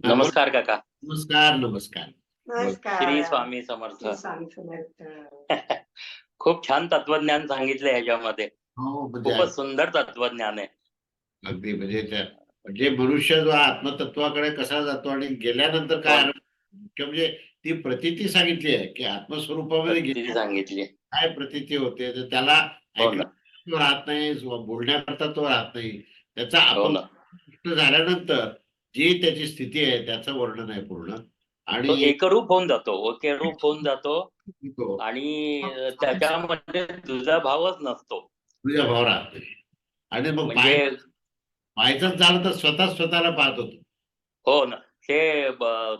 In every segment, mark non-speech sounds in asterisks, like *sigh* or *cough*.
नमस्कार काका. नमस्कार नमस्कार. श्री स्वामी समर्थ. श्री स्वामी समर्थ. *laughs* खूप छान तत्वज्ञान सांगितलं याच्यामध्ये. हो म्हणजे खूपच सुंदर तत्वज्ञान आहे. अगदी म्हणजे त्या म्हणजे मनुष्य जो आत्मतत्वाकडे कसा जातो आणि गेल्यानंतर काय हो. मुख्य म्हणजे ती प्रतीती सांगितली आहे की आत्मस्वरूपामध्ये गेल्या सांगितली काय प्रतीती होते तर त्याला हो ना. ऐकण्याकरता तो राहत नाही बोलण्याकरता तो राहत नाही. त्याचा हो आपण ना. गोष्ट झाल्यानंतर जी त्याची स्थिती आहे त्याचं वर्णन आहे पूर्ण. आणि एकरूप होऊन जातो एकरूप होऊन जातो तो आणि त्याच्यामध्ये तुझा भावच नसतो. तुझ्या भाव राहत. आणि मग पाय म्हणजे झालं तर स्वतः स्वतःला पाहत होतो. हो ना. ते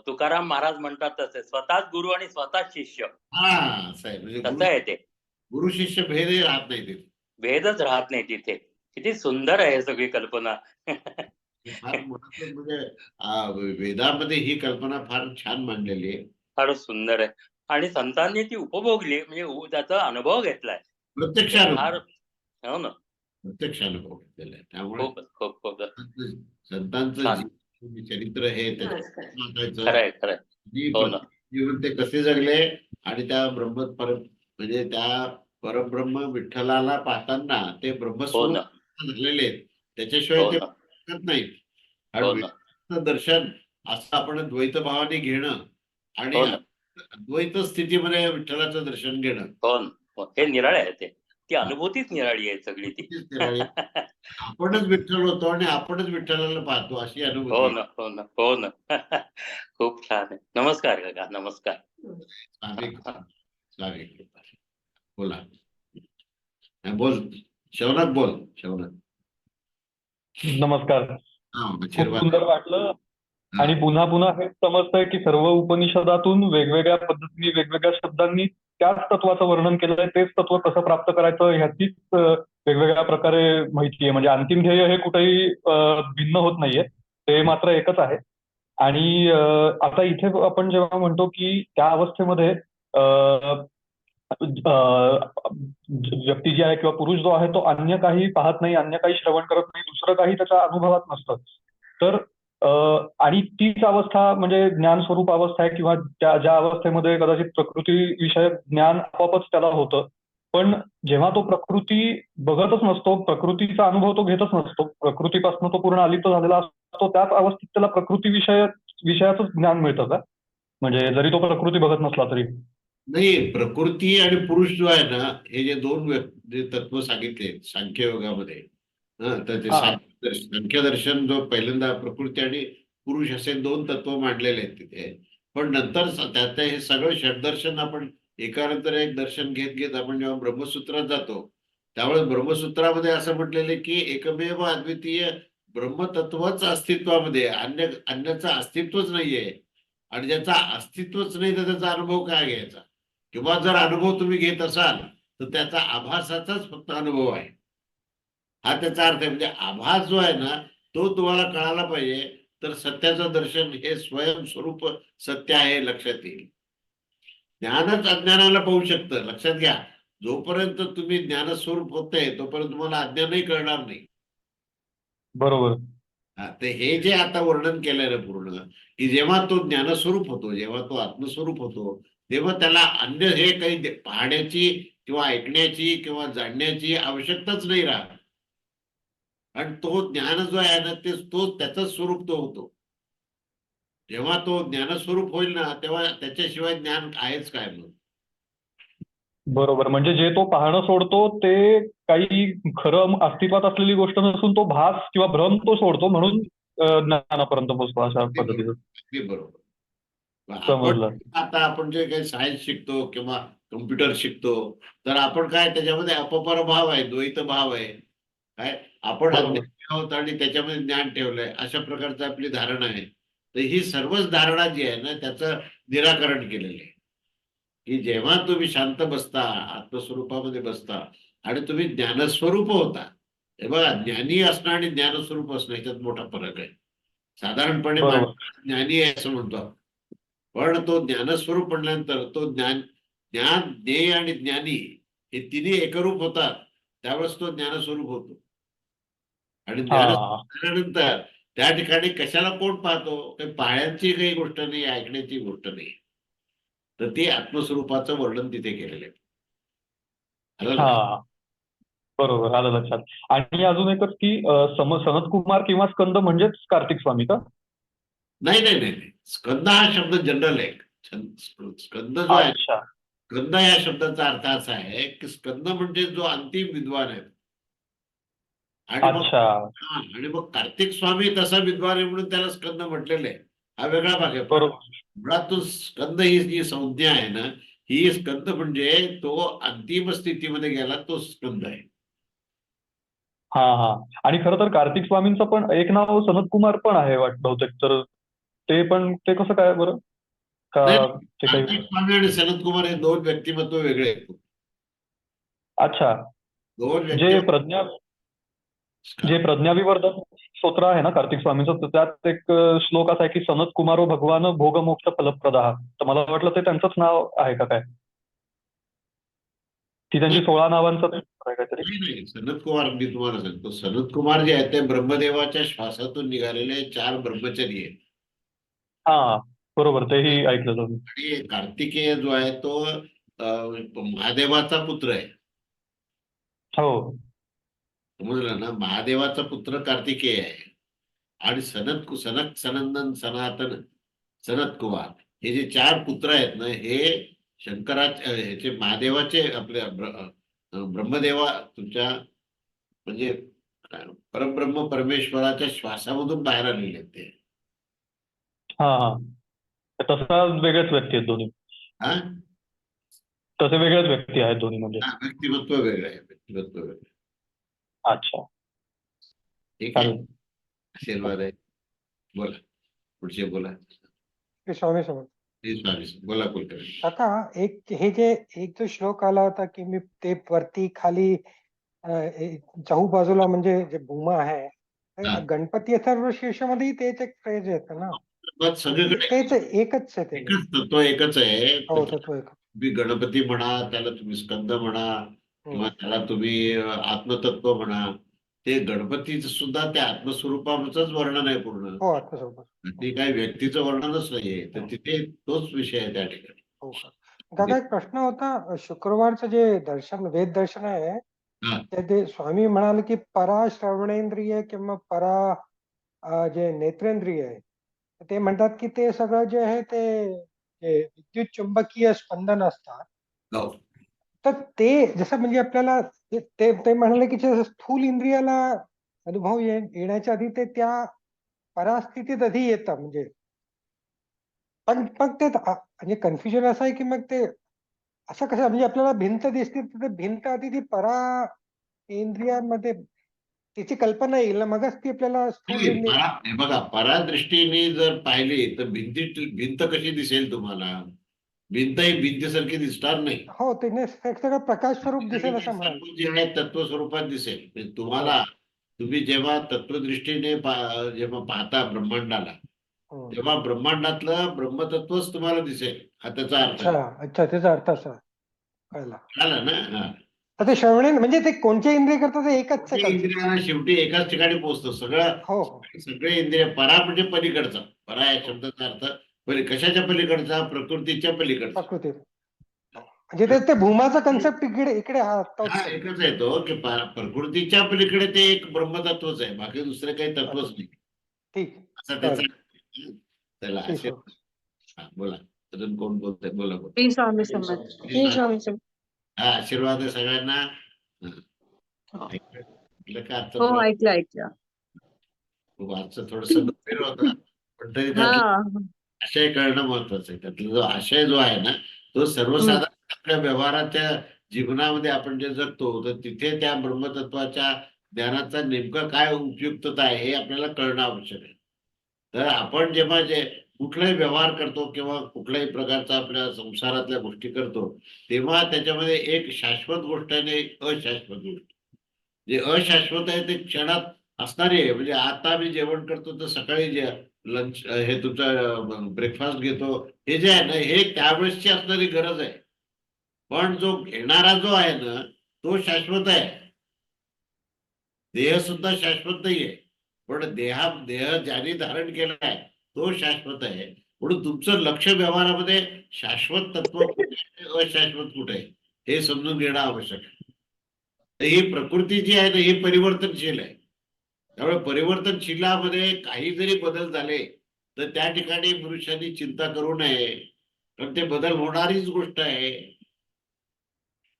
तुकाराम महाराज म्हणतात तसे स्वतःच गुरु आणि स्वतःच शिष्य. हा म्हणजे कसं गुरु- आहे ते? गुरु शिष्य भेदही राहत नाही तिथे. भेदच राहत नाही तिथे. किती सुंदर आहे सगळी कल्पना. *laughs* फार म्हणजे आ, वेदामध्ये ही कल्पना फार छान मांडलेली आहे. फारच सुंदर आहे. आणि संतांनी ती उपभोगली म्हणजे उ- त्याचा अनुभव घेतलाय. प्रत्यक्ष फार अनुभव. हो ना. प्रत्यक्ष अनुभव घेतलेला आहे. त्यामुळे खूप खूप खूप. संतांचं छान. जीवन, चरित्र हे त्याच्यात नमस्कार वाचायचं. खरंय. खरंय जी हो ना. जीवन ते कसे जगले? आणि त्या ब्रह्म पर म्हणजे त्या परब्रह्म विठ्ठलाला पाहताना ते हो ब्रह्मस्वरूप ना. झालेले आहेत. त्याच्याशिवाय हो ते ना. शकत नाहीत हो आणि दर्शन असं आपण द्वैत भावाने घेणं आणि हो द्वैत स्थितीमध्ये विठ्ठलाचं दर्शन घेणं. हो हो. हे निराळे आहे ते. ती अनुभूतीच निराळी आहे सगळी ती. आपणच विठ्ठल होतो आणि आपणच विठ्ठलाला पाहतो अशी हो अनुभूती ना. हो ना. हो ना. *laughs* खूप छान आहे. नमस्कार काका. नमस्कार. बोला. हा, बोल. शवनाथ बोल. शवनाथ नमस्कार. हा खूप सुंदर वाटलं. आणि पुन्हा पुन्हा हे समजतंय की सर्व उपनिषदातून वेगवेगळ्या पद्धतीने वेगवेगळ्या शब्दांनी त्याच तत्वाचं वर्णन केलंय. तेच तत्व कसं प्राप्त करायचं ह्याचीच वेगवेगळ्या प्रकारे माहिती आहे. म्हणजे अंतिम ध्येय हे कुठेही भिन्न होत नाहीये. ते मात्र एकच आहे. आणि आता इथे आपण जेव्हा म्हणतो की त्या अवस्थेमध्ये व्यक्ती जी आहे किंवा पुरुष जो आहे तो अन्य काही पाहत नाही अन्य काही श्रवण करत नाही दुसरं काही त्याच्या अनुभवात नसतं. तर आणि तीच अवस्था म्हणजे ज्ञान स्वरूप अवस्था आहे किंवा त्या ज्या अवस्थेमध्ये कदाचित प्रकृती विषयक ज्ञान आपोआपच त्याला होतं. पण जेव्हा तो प्रकृती बघतच नसतो प्रकृतीचा अनुभव तो घेतच नसतो प्रकृतीपासून तो पूर्ण अलिप्त झालेला असतो त्याच अवस्थेत त्याला प्रकृती विषय विषयाचं ज्ञान मिळतं का? म्हणजे जरी तो प्रकृती बघत नसला तरी. नाही प्रकृती आणि पुरुष जो आहे ना हे जे दोन जे तत्व सांगितले सांख्य योगामध्ये हा तर ते हा. सांख्य दर्श- सांख्य दर्शन जो पहिल्यांदा प्रकृती आणि पुरुष असे दोन तत्व मांडलेले आहेत तिथे पण नंतर त्यात हे सगळं षडदर्शन आपण एकानंतर एक दर्शन घेत घेत आपण जेव्हा ब्रह्मसूत्रात जातो त्यावेळेस ब्रह्मसूत्रामध्ये असं म्हटलेलं की एकमेव अद्वितीय ब्रह्मतत्वच अस्तित्वामध्ये. अन्य अन्याचं अस्तित्वच नाहीये आणि ज्याचा अस्तित्वच नाही तर त्याचा अनुभव काय घ्यायचा किंवा जर अनुभव तुम्ही घेत असाल तर त्याचा आभासाचाच फक्त अनुभव आहे. हा त्याचा अर्थ आहे म्हणजे आभास जो आहे ना तो तुम्हाला कळायला पाहिजे. तर सत्याचं दर्शन हे स्वयंस्वरूप सत्य आहे लक्षात येईल. ज्ञानच अज्ञानाला पाहू शकतं लक्षात घ्या. जोपर्यंत तुम्ही ज्ञानस्वरूप होते तोपर्यंत तुम्हाला अज्ञानही कळणार नाही. बरोबर. हा, तर हे जे आता वर्णन केलंय ना पूर्ण की जेव्हा तो ज्ञानस्वरूप होतो जेव्हा तो आत्मस्वरूप होतो तेव्हा त्याला अन्य हे काही पाहण्याची किंवा ऐकण्याची किंवा जाणण्याची आवश्यकताच नाही राहत. आणि तो ज्ञान जो आहे ना ते तो त्याचं स्वरूप तो होतो. जेव्हा तो ज्ञानस्वरूप होईल ना तेव्हा त्याच्याशिवाय ज्ञान आहेच काय म्हणून बरोबर. म्हणजे जे तो पाहणं सोडतो ते काही खरं अस्तित्वात असलेली गोष्ट नसून तो भास किंवा भ्रम तो सोडतो म्हणून ज्ञानापर्यंत पोहोचतो अशा पद्धतीचं. अगदी बरोबर. समजलं आता आपण जे काही सायन्स शिकतो किंवा कम्प्युटर शिकतो तर आपण काय त्याच्यामध्ये अपपर भाव आहे द्वैत भाव आहे. काय? आपण आहोत आणि त्याच्यामध्ये ज्ञान ठेवलंय अशा प्रकारची आपली धारणा आहे. तर ही सर्वच धारणा जी आहे ना त्याचं निराकरण केलेलं आहे. की जेव्हा तुम्ही शांत बसता आत्मस्वरूपामध्ये बसता आणि तुम्ही ज्ञानस्वरूप होता हे बघा ज्ञानी असणं आणि ज्ञानस्वरूप असणं याच्यात मोठा फरक आहे. साधारणपणे ज्ञानी आहे असं म्हणतो. पण तो ज्ञानस्वरूप म्हणल्यानंतर तो ज्ञान ज्ञान ज्ञेय आणि ज्ञानी हे तिन्ही एकरूप होतात. त्यावेळेस तो ज्ञानस्वरूप होतो. आणि झाल्यानंतर त्या ठिकाणी कशाला कोण पाहतो? ते पाहण्याची काही गोष्ट नाही ऐकण्याची गोष्ट नाही. तर ते आत्मस्वरूपाचं वर्णन तिथे केलेलं आहे? हा. बरोबर आलं लक्षात. आणि अजून एकच की सम सनत कुमार किंवा स्कंद म्हणजेच कार्तिक स्वामी का? नाही नाही नाही नाही. स्कंद हा शब्द जनरल आहे. स्कंद जो आहे स्कंद या शब्दाचा अर्थ असा आहे की स्कंद म्हणजे जो अंतिम विद्वान आहे. आणि मग अच्छा. हा, आणि मग कार्तिक स्वामी तसा विद्वान आहे म्हणून त्याला स्कंद म्हटलेलं आहे. हा वेगळा भाग आहे. मुळात तो स्कंद ही जी संज्ञा आहे ना ही स्कंद म्हणजे तो अंतिम स्थितीमध्ये गेला तो स्कंद आहे. हा हा. आणि खरं तर कार्तिक स्वामींचं पण एक नाव सनत कुमार पण आहे वाट बहुतेक. तर ते पण ते कसं काय बरं? का ते काही आणि सनत कुमार हे दोन व्यक्तिमत्व वेगळे आहेत. अच्छा. दोन जे प्रज्ञा जे प्रज्ञाविवर्धन स्तोत्र आहे ना कार्तिक स्वामींचं तर त्यात एक अं, श्लोक असा आहे की सनत कुमारो भगवान भोगमोक्ष फलप्रदा तर मला वाटलं ते त्यांचंच नाव आहे का काय? की त्यांची सोळा नावांचं ते आहे काहीतरी. नाही नाही सनत कुमार मी तुम्हाला सांगतो. सनत कुमार जे आहेत ते ब्रह्मदेवाच्या श्वासातून निघालेले चार ब्रह्मचरी आहेत. हा बरोबर तेही ऐकलं जाऊन आणि कार्तिकेय जो आहे तो अं, महादेवाचा पुत्र आहे. हो. समजलं ना? महादेवाचा पुत्र कार्तिकेय आहे. आणि सनत कु- सनक सनंदन सनातन सनत कुमार हे जे चार पुत्र आहेत ना हे शंकराचे ह्याचे महादेवाचे आपल्या ब्र- अं, ब्रह्मदेवा तुमच्या म्हणजे काय, परब्रह्म परमेश्वराच्या श्वासामधून बाहेर आलेले आहेत ते. हा हा. तसा वेगळेच व्यक्ती आहेत दोन्ही. हा? तसे वेगळेच व्यक्ती आहेत दोन्ही म्हणजे. हा, व्यक्तिमत्व वेगळं आहे व्यक्तिमत्व वेगळं आहे. अच्छा. ठीक आहे. चालेल. आशीर्वाद आहे. बोला. पुढचे बोला. ते स्वामी समर्थ. स्वामी बोला कुलकर्णी. काका एक हे जे एक जो श्लोक आला होता की मी ते वरती खाली अं, ए- चहू बाजूला म्हणजे जे भूमा आहे हा. गणपती अथर्व शीर्षमध्येही तेच एक फ्रेज येतं ना? मग सगळीकडे तेच एकच आहे ते. एकच तत्व एकच आहे. हो तत्व एक तुम्ही गणपती म्हणा त्याला तुम्ही स्कंद म्हणा किंवा त्याला तुम्ही आत्मतत्व म्हणा ते गणपतीचं सुद्धा त्या आत्मस्वरूपाचंच वर्णन आहे पूर्ण. हो आत्मस्वरूप. ते काही व्यक्तीचं वर्णनच नाहीये. तर तिथे तोच विषय आहे त्या ठिकाणी. हो काका एक प्रश्न होता. शुक्रवारचं जे दर्शन वेद दर्शन आहे हा. ते ते स्वामी म्हणाले की परा श्रवणेंद्रिय किंवा परा अं, जे नेत्रेंद्रिय आहे ते म्हणतात की ते सगळं जे आहे ते विद्युत चुंबकीय स्पंदन असतात. हो. तर ते जसं म्हणजे आपल्याला ते ते ते म्हणाले की जसं स्थूल इंद्रियाला अनुभव ये- येण्याच्या आधी ते त्या परास्थितीत आधी येतं म्हणजे. पण मग ते आ- म्हणजे कन्फ्युजन असं आहे की मग ते असं कसं म्हणजे आपल्याला भिंत दिसते तर ते भिंत आधी ती परा इंद्रियांमध्ये तिची कल्पना येईल ना. मगच ती आपल्याला हे बघा परादृष्टीने जर पाहिली तर भिंती भिंत कशी दिसेल तुम्हाला? भिंत ही भिंतीसारखी दिसणार नाही. हो तिने सगळं प्रकाश स्वरूप दिसेल असं जे आहे तत्व स्वरूपात दिसेल तुम्हाला तुम्ही जेव्हा तत्वदृष्टीने जेव्हा पाहता ब्रह्मांडाला हम्म. तेव्हा ब्रह्मांडातलं ब्रह्मतत्वच तुम्हाला दिसेल. हा त्याचा अर्थ. अच्छा त्याचा अर्थ असा. कळला ना? हा. ते श्रवणे म्हणजे ते कोणते इंद्रिय करतात ते एकच इंद्रियांना शेवटी एकाच ठिकाणी पोहोचतं सगळं हो. हो सगळे इंद्रिय परा म्हणजे पलीकडचा. परा या शब्दाचा अर्थ पली कशाच्या पलीकडचा? प्रकृतीच्या पलीकडचा. प्रकृती. म्हणजे ते ते भूमाचा कन्सेप्ट इकडे इकडे हा हा. एकच आहे तो की पा- प्रकृतीच्या पलीकडे ते एक ब्रह्मतत्वच आहे बाकी दुसरे काही तत्वच नाही. ठीक. असं त्याचा त्याला ठीक असे आहे. हा, बोला. अजून कोण बोलतंय? बोला बोला. श्री स्वामी समर्थ. श्री स्वामी समर्थ. हा आशीर्वाद आहे सगळ्यांना. हा. ऐकलं ऐकलं का आजचं हो थोडं- ऐकलं ऐकलं. खूप आजचं थोडस गंभीर होतं पण तरी त्यातला हा. आशय कळणं महत्वाचं आहे. त्यातला जो आशय जो आहे ना तो सर्वसाधारण आपल्या व्यवहाराच्या जीवनामध्ये आपण जे जगतो तर तिथे त्या ब्रह्मतत्वाच्या ज्ञानाचा नेमकं काय उपयुक्तता आहे हे आपल्याला कळणं आवश्यक आहे. तर आपण जेव्हा जे कुठलाही व्यवहार करतो किंवा कुठल्याही प्रकारचा आपल्या संसारातल्या गोष्टी करतो तेव्हा त्याच्यामध्ये एक शाश्वत गोष्ट आहे आणि एक अशाश्वत गोष्ट. जे अशाश्वत आहे ते क्षणात असणारी आहे. म्हणजे आता मी जेवण करतो तर सकाळी जे लंच हे तुमचा ब्रेकफास्ट घेतो हे जे आहे ना हे त्यावेळेसची असणारी गरज आहे. पण जो घेणारा जो आहे ना तो शाश्वत आहे. देह सुद्धा शाश्वत नाहीये. पण देहा देह ज्याने धारण केलाय तो शाश्वत आहे. म्हणून तुमचं लक्ष व्यवहारामध्ये शाश्वत तत्व कुठे आहे, अशाश्वत कुठे आहे हे समजून घेणं आवश्यक आहे. तर ही प्रकृती जी आहे ना ही परिवर्तनशील आहे. त्यामुळे परिवर्तनशीलामध्ये काही जरी बदल झाले तर त्या ठिकाणी मनुष्याने चिंता करू नये. कारण ते बदल होणारीच गोष्ट आहे.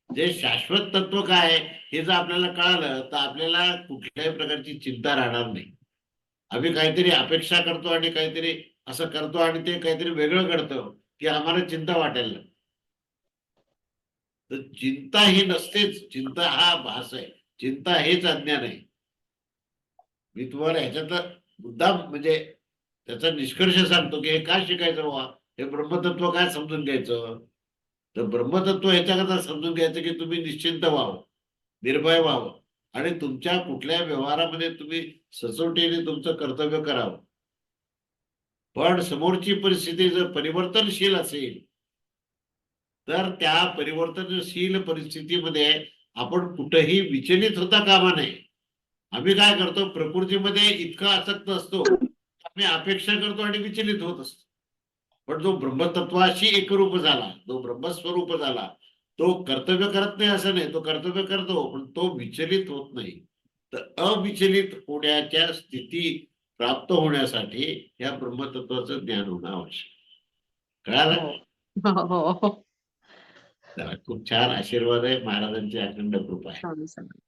जे शाश्वत तत्व काय हे जर आपल्याला कळालं तर आपल्याला कुठल्याही प्रकारची चिंता राहणार नाही. आम्ही काहीतरी अपेक्षा करतो आणि काहीतरी असं करतो आणि ते काहीतरी वेगळं करतो की आम्हाला चिंता वाटेल तर चिंता ही नसतेच. चिंता हा भास आहे. चिंता हेच अज्ञान आहे. मी तुम्हाला ह्याच्यातला मुद्दाम म्हणजे त्याचा निष्कर्ष सांगतो की हे काय शिकायचं बाबा हे ब्रह्मतत्व काय समजून घ्यायचं? तर ब्रह्मतत्व ह्याच्याकरता समजून घ्यायचं की तुम्ही निश्चिंत व्हावं. निर्भय व्हावं. आणि तुमच्या कुठल्या व्यवहारामध्ये तुम्ही सचोटीने तुमचं कर्तव्य करावं. पण समोरची परिस्थिती जर परिवर्तनशील असेल तर त्या परिवर्तनशील परिस्थितीमध्ये आपण कुठेही विचलित होता कामा नये. आम्ही काय करतो प्रकृतीमध्ये इतका आसक्त असतो आम्ही अपेक्षा करतो आणि विचलित होत असतो. पण जो ब्रह्मतत्वाशी एकरूप झाला जो ब्रह्मस्वरूप झाला तो कर्तव्य करत नाही असं नाही तो कर्तव्य करतो पण तो विचलित होत नाही. तर अविचलित होण्याच्या स्थिती प्राप्त होण्यासाठी या ब्रह्मतत्वाचं ज्ञान होणं आवश्यक. कळालं? हो. हो चला, खूप छान आशीर्वाद आहे महाराजांची अखंड कृपा आहे.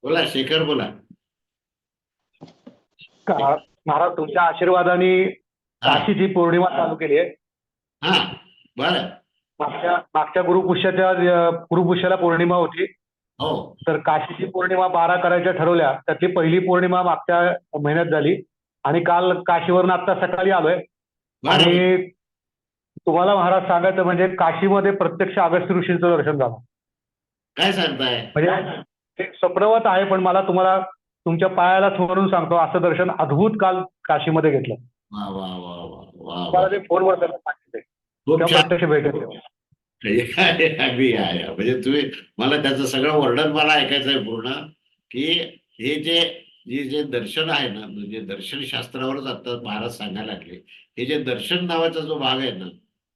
बोला शेखर बोला. का- महाराज तुमच्या आशीर्वादाने हा. काशीची पौर्णिमा चालू केली आहे. हा बरं. मागच्या मागच्या गुरुपुष्याच्या गुरुपुष्याला पौर्णिमा होती. हो. तर काशीची पौर्णिमा बारा करायच्या ठरवल्या. त्यातली पहिली पौर्णिमा मागच्या महिन्यात झाली. आणि काल काशीवरून आता सकाळी आलोय. आणि तुम्हाला महाराज सांगायचं म्हणजे काशीमध्ये प्रत्यक्ष अगस्त्य ऋषींचं दर्शन झालं. काय सांगताय? म्हणजे ते स्वप्नवत आहे पण मला तुम्हाला तुमच्या पायाला थोडून सांगतो. असं दर्शन अद्भुत काल काशीमध्ये घेतलं. वा ते फोनवर प्रत्यक्ष भेटेल अगदी आहे? म्हणजे तुम्ही मला त्याचं सगळं वर्णन मला ऐकायचं आहे पूर्ण की हे जे हे जे दर्शन आहे ना म्हणजे दर्शन शास्त्रावरच आता महाराज सांगायला लागले. हे जे दर्शन नावाचा जो भाग आहे ना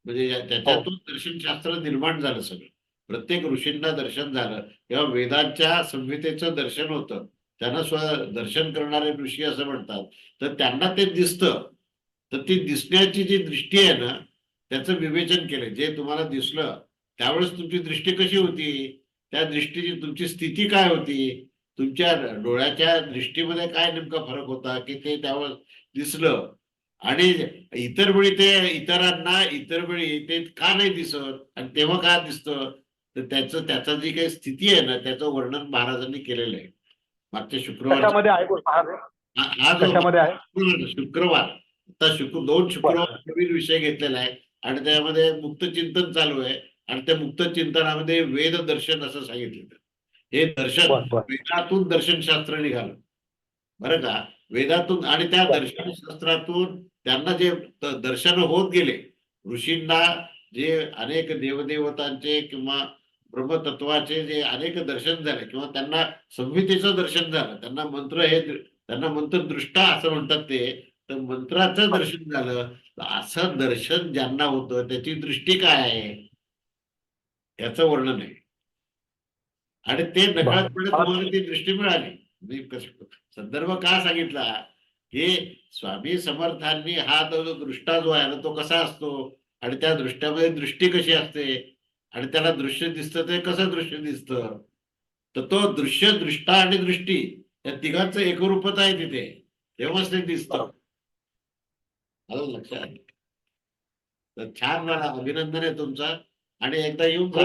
म्हणजे त्याच्यातून दर्शन शास्त्र निर्माण झालं सगळं. प्रत्येक ऋषींना दर्शन झालं. किंवा वेदांच्या संहितेचं दर्शन होतं. त्यांना स्व दर्शन करणारे ऋषी असं म्हणतात. तर त्यांना ते दिसतं. तर ती दिसण्याची जी दृष्टी आहे ना त्याचं विवेचन केलं. जे तुम्हाला दिसलं त्यावेळेस तुमची दृष्टी कशी होती? त्या दृष्टीची तुमची स्थिती काय होती? तुमच्या डोळ्याच्या दृष्टीमध्ये काय नेमका फरक होता? की ते त्यावेळेस दिसलं. आणि इतर वेळी ते इतरांना इतर वेळी ते का नाही दिसत? आणि तेव्हा का दिसतं? तर त्याचं त्याचा जी काही स्थिती आहे ना त्याचं वर्णन महाराजांनी केलेलं आहे. मागच्या शुक्रवार कशामध्ये आहे बोल महाराज? हा जो कशामध्ये आहे? शुक्रवार शुक्रवार. आता शुक्र दोन शुक्रवार नवीन विषय घेतलेला आहे. आणि त्यामध्ये मुक्त चिंतन चालू आहे. आणि त्या मुक्त चिंतनामध्ये वेद दर्शन असं सांगितलं हे दर्शन वेदातून दर्शनशास्त्र निघालं. बरं का? वेदातून आणि त्या दर्शनशास्त्रातून त्यांना जे दर्शन होत गेले ऋषींना जे अनेक देवदेवतांचे किंवा ब्रह्मतत्वाचे जे अनेक दर्शन झाले किंवा त्यांना संहितेचं दर्शन झालं त्यांना मंत्र हे त्यांना मंत्र दृष्टा असं म्हणतात ते तर मंत्राचं दर्शन झालं असं दर्शन ज्यांना होतं त्याची दृष्टी काय आहे? याचं वर्णन आहे. आणि ते नकळतपणे तुम्हाला ती दृष्टी मिळाली. मी संदर्भ का सांगितला? की स्वामी समर्थांनी हा तो जो दृष्टा जो आहे ना तो कसा असतो? आणि त्या दृष्ट्यामध्ये दृष्टी कशी असते? आणि त्याला दृश्य दिसतं ते कसं दृश्य दिसतं? तर तो दृश्य दृष्टा आणि दृष्टी या तिघांचं एकरूपता आहे तिथे. तेव्हाच ते दिसतं. आलं लक्षात तर छान मला अभिनंदन आहे तुमचं. आणि एकदा येऊन जा.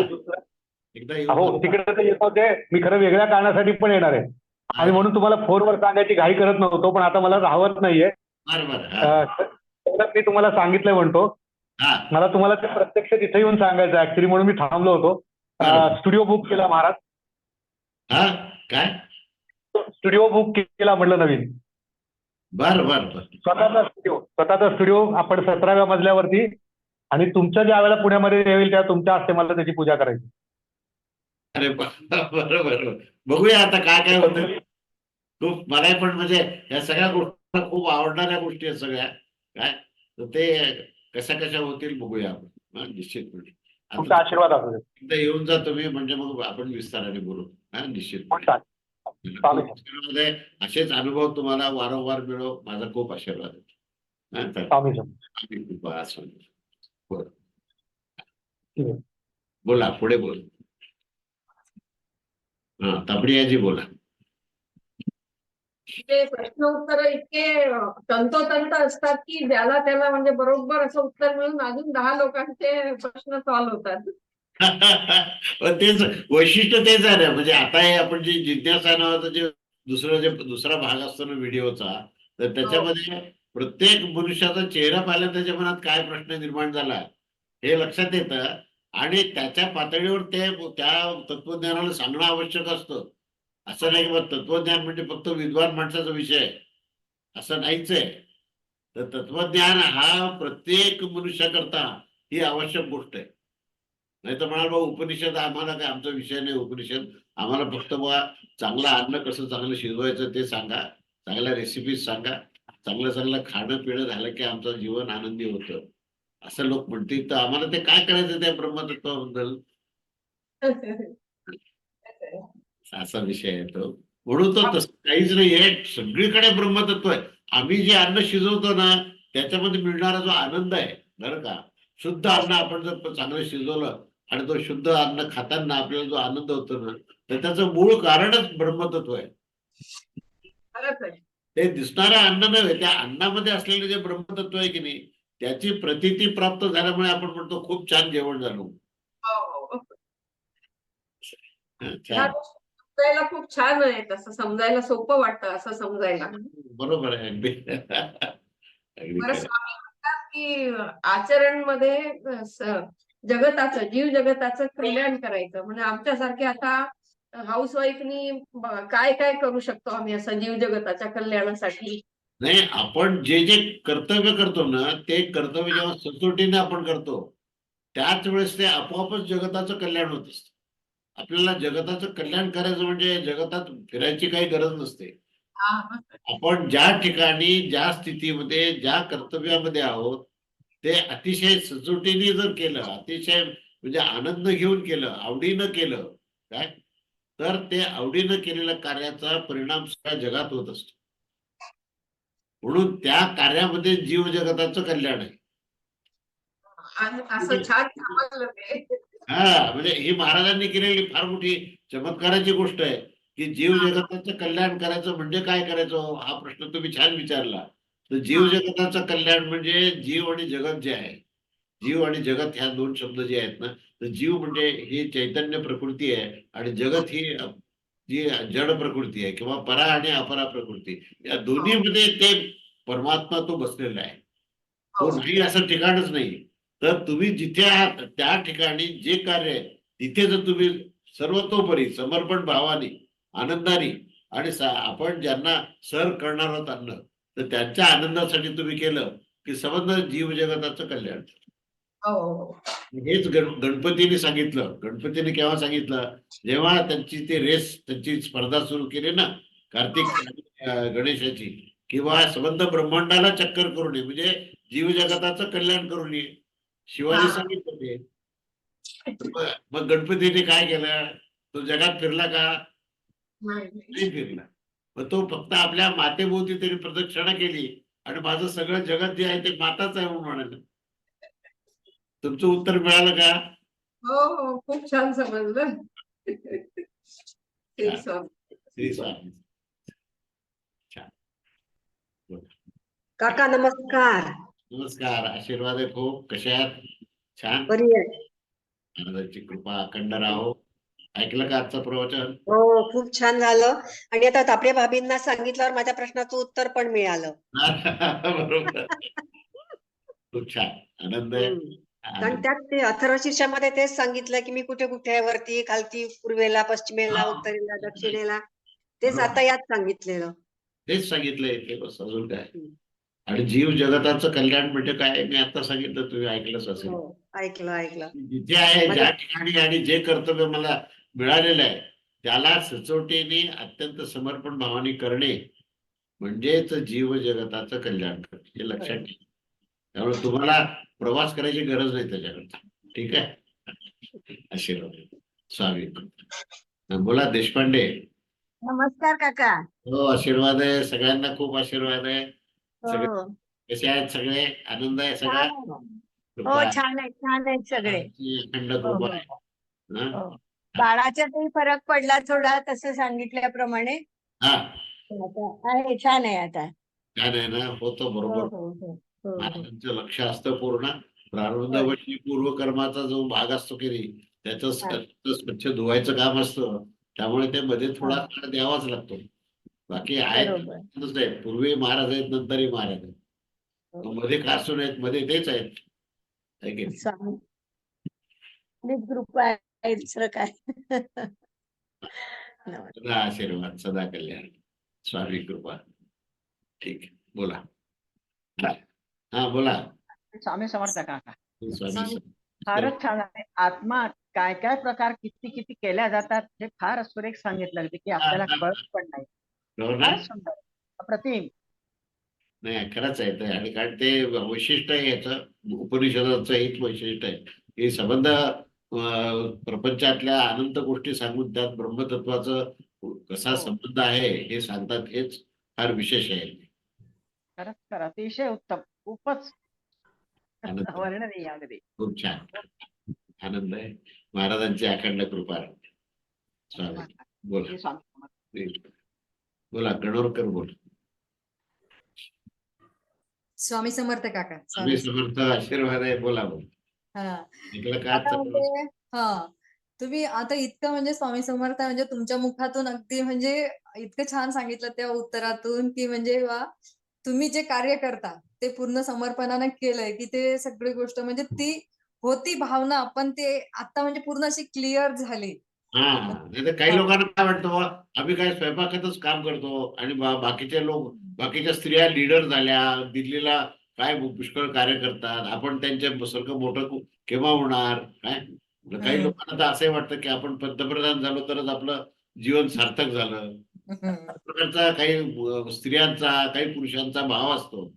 एकदा येऊन हो जा. तिकडे तर येत होते मी खरं वेगळ्या कारणासाठी पण येणार आहे. आणि म्हणून तुम्हाला फोनवर सांगायची घाई करत नव्हतो पण आता मला राहवत नाहीये. बरं बरं. हा. अं, तर मी तुम्हाला सांगितलंय म्हणतो. हा. मला तुम्हाला ते प्रत्यक्ष तिथे येऊन सांगायचं ऍक्च्युली म्हणून मी थांबलो होतो. स्टुडिओ बुक केला महाराज. हा? काय? स्टुडिओ बुक केला म्हटलं नवीन. बर बर बर. स्वतःचा स्टुडिओ स्वतःचा स्टुडिओ आपण सतराव्या मजल्यावरती आणि तुमच्या ज्या वेळेला पुण्यामध्ये येईल त्या तुमच्या हस्ते मला त्याची पूजा करायची. अरे बरोबर बरोबर. बघूया आता काय काय होतं खूप मला पण म्हणजे या सगळ्या गोष्टी खूप आवडणाऱ्या गोष्टी आहेत सगळ्या. काय? तर ते कशा कशा होतील बघूया आपण. हा, निश्चितपणे तुमचा आता आशीर्वाद असू येऊन जा तुम्ही म्हणजे मग आपण विस्ताराने बोलू. हा निश्चितपणे असेच अनुभव तुम्हाला वारंवार मिळो. माझा खूप आशीर्वाद आहे. बोला पुढे बोल. हा तापडियाजी बोला. ते प्रश्न उत्तर इतके तंतोतंत असतात की ज्याला त्याला म्हणजे बरोबर असं उत्तर मिळून अजून दहा लोकांचे प्रश्न सॉल्व्ह होतात. तेच वैशिष्ट्य तेच आहे ना. म्हणजे आता हे आपण जे जिज्ञासा नावाचं जे दुसरं जे दुसरा भाग असतो ना व्हिडिओचा तर त्याच्यामध्ये प्रत्येक मनुष्याचा चेहरा पाहिला त्याच्या मनात काय प्रश्न निर्माण झाला हे लक्षात येतं. आणि त्याच्या पातळीवर ते त्या तत्वज्ञानाला सांगणं आवश्यक असतं. असं नाही की तत्वज्ञान म्हणजे फक्त विद्वान माणसाचा विषय. आहे असं नाहीच आहे. तर तत्वज्ञान हा प्रत्येक मनुष्याकरता ही आवश्यक गोष्ट आहे. नाही तर म्हणाल बा उपनिषद आम्हाला काय आमचा विषय नाही उपनिषद आम्हाला फक्त बा चांगलं अन्न कसं चांगलं शिजवायचं ते सांगा चांगल्या रेसिपीज सांगा चांगलं चांगलं खाणं पिणं झालं की आमचं जीवन आनंदी होतं. असं लोक म्हणतील. तर आम्हाला ते काय करायचं त्या ब्रह्मतत्वाबद्दल? असा विषय आहे तो. म्हणून तो तसं काहीच नाही आहे. सगळीकडे ब्रह्मतत्व आहे. आम्ही जे अन्न शिजवतो ना त्याच्यामध्ये मिळणारा जो आनंद आहे बरं का? शुद्ध अन्न आपण जर चांगलं शिजवलं आणि तो शुद्ध अन्न खाताना आपल्याला जो आनंद होतो ना तर त्याचं मूळ कारणच ब्रह्मतत्व आहे. ते दिसणारं अन्न नव्हे त्या अन्नामध्ये असलेलं जे ब्रह्मतत्व आहे की नाही त्याची प्रतिती प्राप्त झाल्यामुळे आपण म्हणतो खूप छान जेवण झालं. हो, हो. समजायला खूप छान आहे तसं समजायला सोपं वाटतं असं समजायला. बरोबर आहे अगदी. की आचरणमध्ये अं, स- जगताचं जीव जगताचं कल्याण करायचं. म्हणजे आमच्यासारखे आता हाऊसवाईफनी काय काय करू शकतो आम्ही असं जीव जगताच्या कल्याणासाठी? नाही आपण जे जे कर्तव्य करतो ना ते कर्तव्य जेव्हा सचोटीने आपण करतो त्याच वेळेस ते आपोआपच जगताचं कल्याण होत असतं. आपल्याला जगताचं कल्याण करायचं म्हणजे जगतात फिरायची काही गरज नसते. हा, आपण ज्या ठिकाणी ज्या स्थितीमध्ये ज्या कर्तव्यामध्ये आहोत ते अतिशय सचोटीने जर केलं अतिशय म्हणजे आनंद घेऊन केलं आवडीनं केलं काय? तर ते आवडीनं केलेल्या कार्याचा परिणाम सगळ्या जगात होत असतो. म्हणून त्या कार्यामध्ये जीव जगताचं कल्याण आहे. हा म्हणजे ही महाराजांनी केलेली फार मोठी चमत्काराची गोष्ट आहे की जीव जगताचं कल्याण करायचं म्हणजे काय करायचं? हा प्रश्न तुम्ही छान विचारला. तर जीव जगताचं कल्याण म्हणजे जीव आणि जगत जे आहे जीव आणि जगत ह्या दोन शब्द जे आहेत ना तर जीव म्हणजे ही चैतन्य प्रकृती आहे आणि जगत ही जी जड प्रकृती आहे किंवा परा आणि अपरा प्रकृती या दोन्हीमध्ये ते परमात्मा तो बसलेला आहे. तो नाही असं ठिकाणच नाही. तर तुम्ही जिथे आहात त्या ठिकाणी जे कार्य आहे तिथे जर तुम्ही सर्वतोपरी समर्पण भावाने आनंदाने आणि आपण ज्यांना सर करणार आहोत अन्न तर त्यांच्या आनंदासाठी तुम्ही केलं की समज जीव जगताचं कल्याण. हो, हो हेच गण गणपतीने सांगितलं. गणपतीने केव्हा सांगितलं? जेव्हा त्यांची ते रेस त्यांची स्पर्धा सुरू केली ना कार्तिक गणेशाची किंवा संबंध ब्रह्मांडाला चक्कर करू नये म्हणजे जीव जगताचं कल्याण करू नये शिवाने हा. सांगितलं ते. मग- गणपतीने काय केलं? तो जगात फिरला का. नाही फिरला. मग तो फक्त आपल्या मातेभोवती त्यांनी प्रदक्षिणा केली. आणि माझं सगळं जगत जे आहे ते माताच आहे म्हणून म्हणाले. तुमचं उत्तर मिळालं का? हो हो खूप छान समजलं. *laughs* श्री स्वामी. काका नमस्कार. नमस्कार. आशीर्वाद आहे खूप. कशा आहात? छान. बरी आहे. महाराजांची कृपा अखंड राहो. ऐकलं का आजचं प्रवचन? हो खूप छान झालं. आणि आता तापडे भाभींना सांगितल्यावर माझ्या प्रश्नाचं उत्तर पण मिळालं. *laughs* बरोबर. खूप छान. आनंद आहे. हम्म. कारण त्यात ते अथर्व शीर्षामध्ये तेच सांगितलं की मी कुठे कुठे आहे वरती खालती पूर्वेला पश्चिमेला हा. उत्तरेला दक्षिणेला तेच बरोबर. आता यात सांगितलेलं. तेच सांगितलंय ते बस अजून काय? हम्म. आणि जीव जगताचं कल्याण म्हणजे काय? मी आता सांगितलं तुम्ही ऐकलंच असेल. हो ऐकलं ऐकलं. जिथे आहे म्हणजे- ज्या ठिकाणी आणि जे कर्तव्य मला मिळालेलं आहे. त्याला सचोटीने अत्यंत समर्पण भावाने करणे म्हणजेच जीव जगताचं कल्याण कर हे लक्षात ठेवा. त्यामुळे तुम्हाला प्रवास करायची गरज नाही त्याच्याकरता. ठीक आहे? आशीर्वाद स्वामी हा, बोला देशपांडे. नमस्कार काका. हो आशीर्वाद आहे. सगळ्यांना खूप आशीर्वाद आहे. सगळे हो कसे आहेत सगळे? आनंद आहे सगळा? छान आहे. हो छान आहे छान आहेत सगळे. अखंड हो, कृपा हो, आहे हा? हो. बाळाच्यातही फरक पडला थोडा तसं सांगितल्याप्रमाणे. हा. आता आहे छान आहे आता. छान आहे ना? होतं हो बरोबर. हो हो हो हो महाराजांचं लक्ष असतं पूर्ण. प्रारंभवशी पूर्वकर्माचा जो भाग असतो की नाही त्याचं स्वच्छ धुवायचं काम असतं. त्यामुळे ते मध्ये थोडा काळ द्यावाच लागतो. बाकी आहे बरोबर. पूर्वी महाराज आहेत नंतरही महाराज आहेत. मध्ये कासून आहेत मध्ये तेच आहेत. की नाही? आहे. दुसरं काय? *laughs* नमस्कार. सदा आशीर्वाद सदा कल्याण. स्वामी कृपा. ठीक बोला. हा. बोला. स्वामी समर्थ काका. स्वामी. फारच छान आहे. आत्मा काय काय प्रकार किती किती केल्या जातात हे फार सुरेख सांगितलं अगदी की आपल्याला कळत पण नाही. हो ना? फार सुंदर. अप्रतिम. नाही खरंच आहे ते. आणि कारण ते वैशिष्ट्य आहे याचं उपनिषदाचं हेच वैशिष्ट्य आहे. हे संबंध प्रपंचातल्या अनंत गोष्टी सांगून त्यात ब्रह्मतत्वाचं कसा हो. संबंध आहे हे सांगतात हेच फार विशेष आहे. खरंच खरं. अतिशय उत्तम. खूपच आनंद. *laughs* वर्णनीय अगदी. खूप छान. आनंद आहे. महाराजांची अखंड कृपा आहे. स्वामी बोला. बोला गणोरकर बोल. स्वामी समर्थ काका. स्वामी स्वामी समर्थ आशीर्वाद आहे बोला बोल. हा. आता? म्हणजे हा. तुम्ही आता इतकं म्हणजे स्वामी समर्थ म्हणजे तुमच्या मुखातून अगदी म्हणजे इतकं छान सांगितलं त्या उत्तरातून की म्हणजे वा तुम्ही जे कार्य करता ते पूर्ण समर्पणाने केलंय की ते सगळी गोष्ट म्हणजे ती होती भावना पण ते आता म्हणजे पूर्ण अशी क्लिअर झाली. हा. काही लोकांना काय वाटतं आम्ही काय स्वयंपाकातच काम करतो आणि बाकीचे लोक बाकीच्या स्त्रिया लीडर झाल्या दिल्लीला काय पुष्कळ कार्य करतात आपण त्यांच्या सारखं मोठं केव्हा होणार? काय? काही. लोकांना तर असंही वाटतं की आपण पंतप्रधान झालो तरच आपलं जीवन सार्थक झालं. प्रकारचा काही स्त्रियांचा काही पुरुषांचा भाव असतो.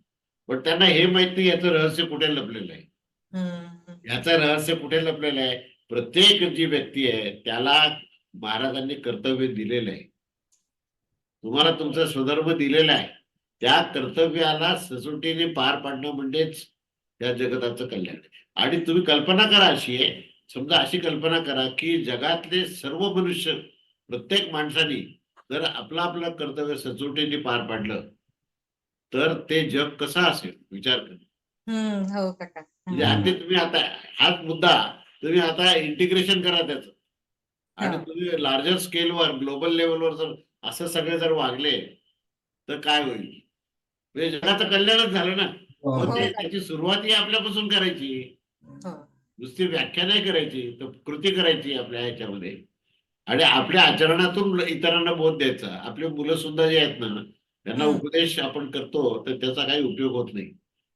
पण त्यांना हे माहीत नाही याचं रहस्य कुठे लपलेलं आहे. याचं रहस्य कुठे लपलेलं आहे? प्रत्येक जी व्यक्ती आहे त्याला महाराजांनी कर्तव्य दिलेलं आहे. तुम्हाला तुमचा स्वधर्म दिलेला आहे. त्या कर्तव्याला सचोटीने पार पाडणं म्हणजेच या जगताचं कल्याण. आणि तुम्ही कल्पना करा अशी आहे समजा अशी कल्पना करा की जगातले सर्व मनुष्य प्रत्येक माणसाने जर आपलं आपलं कर्तव्य सचोटीने पार पाडलं तर ते जग कसं असेल विचार करा. हो म्हणजे तुम्ही आता हाच मुद्दा तुम्ही आता इंटिग्रेशन करा त्याचं आणि. तुम्ही लार्जर स्केलवर ग्लोबल लेवलवर जर असं सगळे जर वागले तर काय होईल म्हणजे जगाचं कल्याणच झालं ना. मग हो. ते- त्याची सुरुवात ही आपल्यापासून करायची. हो. नुसती व्याख्या नाही करायची तर कृती करायची आपल्या ह्याच्यामध्ये. आणि आपल्या आचरणातून इतरांना बोध द्यायचा. आपली मुलं सुद्धा जे आहेत ना त्यांना हम्म. उपदेश आपण करतो तर त्याचा काही उपयोग होत नाही.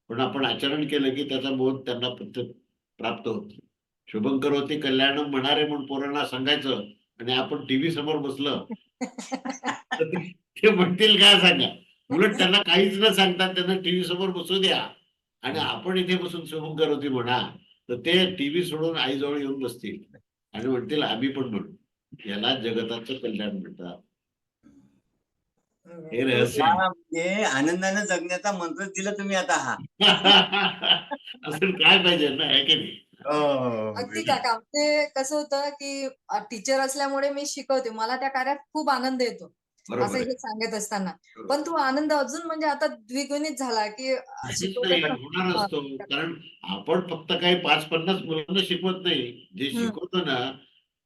पण आपण आचरण केलं की त्याचा बोध त्यांना प्राप्त होतो. शुभंकर होती कल्याण म्हणणारे म्हणून पोरांना सांगायचं आणि आपण टीव्ही समोर बसलं. *laughs* तर ते- ते म्हणतील काय सांगा? उलट त्यांना काहीच न सांगता त्यांना टीव्ही समोर बसू द्या. आणि आपण इथे बसून शुभंकर होती म्हणा तर ते टीव्ही सोडून आईजवळ येऊन बसतील. आणि म्हणतील आम्ही पण म्हणू. याला जगताचं कल्याण म्हणतात. हे रहस्य. हा, म्हणजे आनंदाने जगण्याचा मंत्र दिला तुम्ही आता हा. *laughs* असं काय पाहिजे ना आहे की नाही? हो, हो, हो. अगदी काका ते कसं होतं की टीचर असल्यामुळे मी शिकवते. मला त्या कार्यात खूप आनंद येतो. असं. हे सांगत असताना. पण तो आनंद अजून म्हणजे आता द्विगुणित झाला की होणार असतो. कारण आपण फक्त काही पाच पन्नास मुलांना शिकवत नाही. जे. शिकवतो ना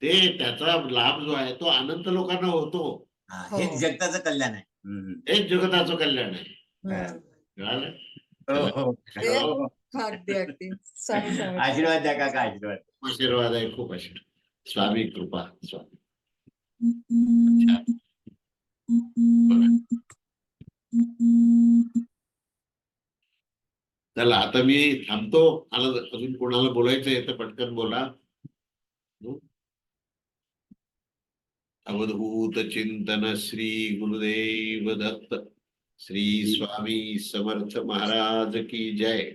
ते त्याचा लाभ जो आहे तो अनंत लोकांना होतो. हा. हेच जगताचं कल्याण आहे. हेच जगताचं कल्याण आहे? हो, हो. हो. *laughs* आशीर्वाद द्या काका आशीर्वाद. आशीर्वाद आहे खूप आशीर्वाद. स्वामी कृपा स्वामी. चला आता मी थांबतो. मला अजून कोणाला बोलायचं तर पटकन बोला. अवधूत चिंतन श्री गुरुदेव दत्त. श्री स्वामी समर्थ महाराज की जय.